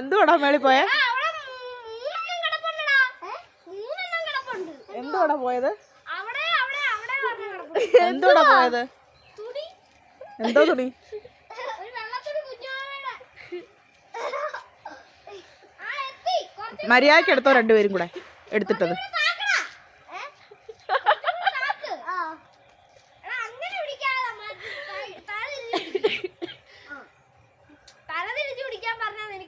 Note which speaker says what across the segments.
Speaker 1: എന്തുവാടാ മേളി പോയെ? എന്തുവാടാ പോയത്? എന്തുവാടാ പോയത്? എന്തോ തുണി? മര്യാദയ്ക്ക് എടുത്തോ രണ്ടുപേരും കൂടെ. എടുത്തിട്ടത്.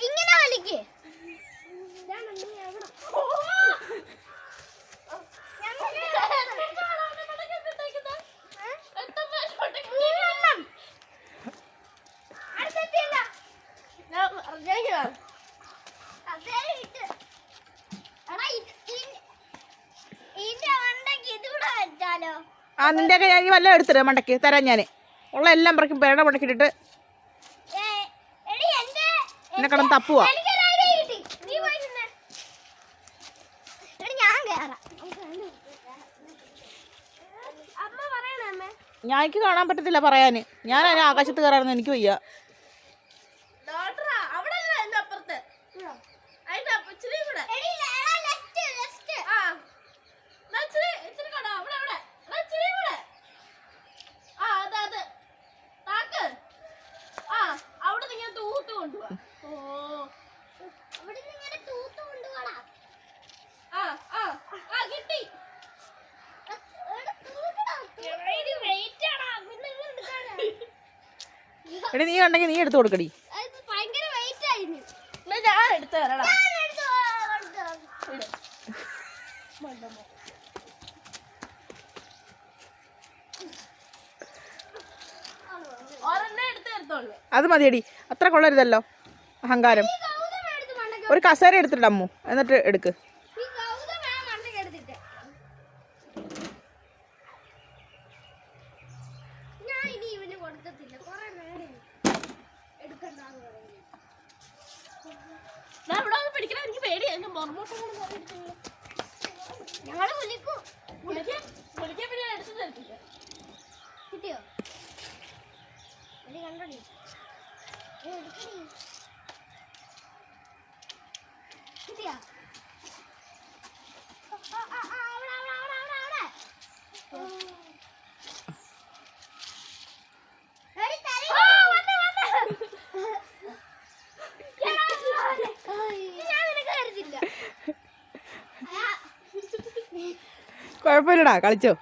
Speaker 2: ഇങ്ങനെ വലിക്ക്.
Speaker 1: ആ നിന്റെ കൈ വല്ലതും എടുത്തിട്ട് മണ്ടക്ക് തരാം ഞാൻ ഉള്ള എല്ലാം പറക്കും
Speaker 2: പേട മുടക്കിട്ടിട്ട്
Speaker 1: എന്നെ കടം തപ്പുവാ.
Speaker 2: ഞാൻ
Speaker 1: കാണാൻ പറ്റത്തില്ല പറയാന്. ഞാൻ ആകാശത്ത് കയറായിരുന്നു എനിക്ക് വയ്യ.
Speaker 2: എടി
Speaker 1: നീ ഉണ്ടെങ്കിൽ നീ എടുത്തു കൊടുക്കടി.
Speaker 2: അത്
Speaker 1: മതിയടി. അത്ര കൊള്ളരുതല്ലോ അഹങ്കാരം. ഒരു കസേര എടുത്തിട്ടമ്മു എന്നിട്ട് എടുക്ക്.
Speaker 2: ഞങ്ങൾ വിളിക്കൂ.
Speaker 3: വിളിക്കാൻ വിളിക്കാൻ പിന്നെ
Speaker 2: കിട്ടിയോ? എടുക്കണേ
Speaker 1: കുഴപ്പമില്ലടാ കളിച്ചോ.